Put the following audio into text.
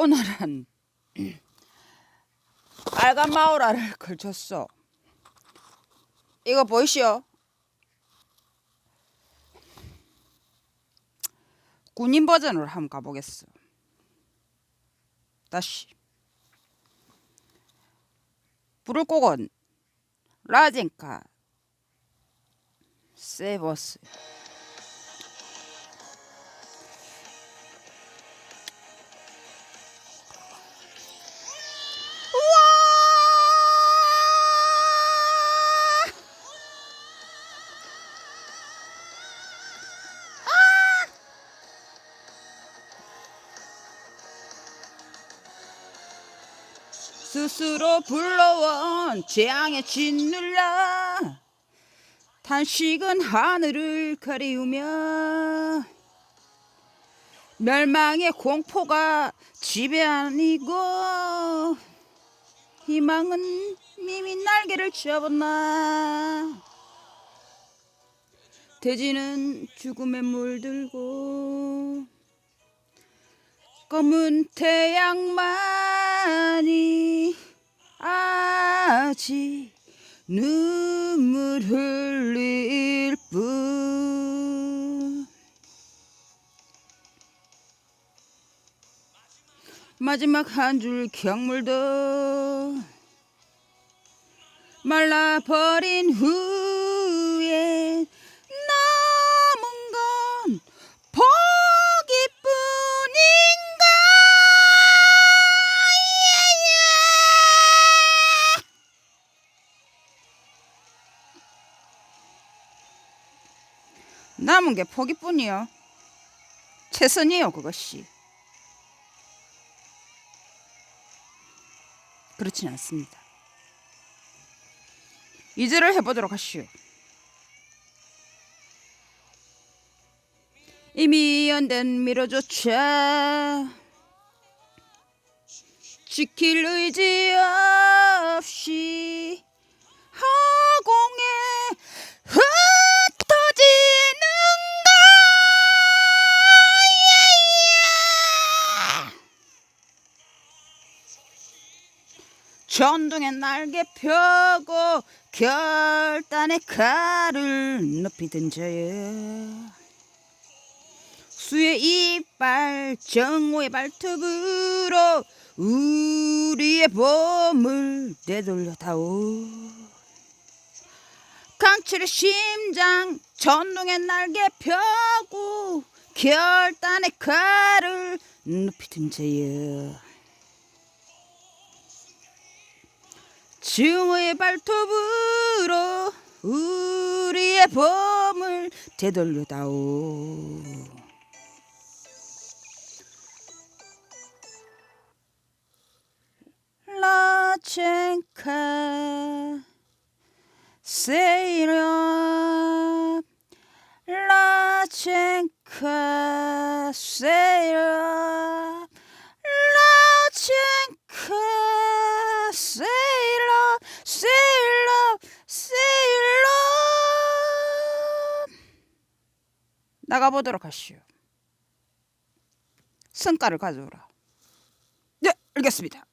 오늘은 빨간 마오라를 걸쳤어. 이거 보이시오? 군인 버전으로 한번 가보겠어. 다시. 부를 곡은 라젠카 세버스. 스스로 불러온 재앙에 짓눌러 탄식은 하늘을 가리우며 멸망의 공포가 지배아니고 희망은 이미 날개를 접었나 돼지는 죽음에 물들고 검은 태양만 아직 눈물 흘릴 뿐. 마지막 한 줄 경물도 말라버린 후 남은 게 포기뿐이요. 최선이요 그것이. 그렇진 않습니다. 이제를 해보도록 하시오. 이미 연된 미로조차 지킬 의지 없이 전동의 날개 펴고 결단의 칼을 높이 던져요 수의 이빨 정오의 발톱으로 우리의 봄을 되돌려다오. 강철의 심장 전동의 날개 펴고 결단의 칼을 높이 던져요 증오의 발톱으로 우리의 봄을 되돌려다오. 라첸카 세이라 라첸카 세이라 라첸카 세이라 세이라 세이라 나가보도록 하시오. 성과를 가져오라. 네 알겠습니다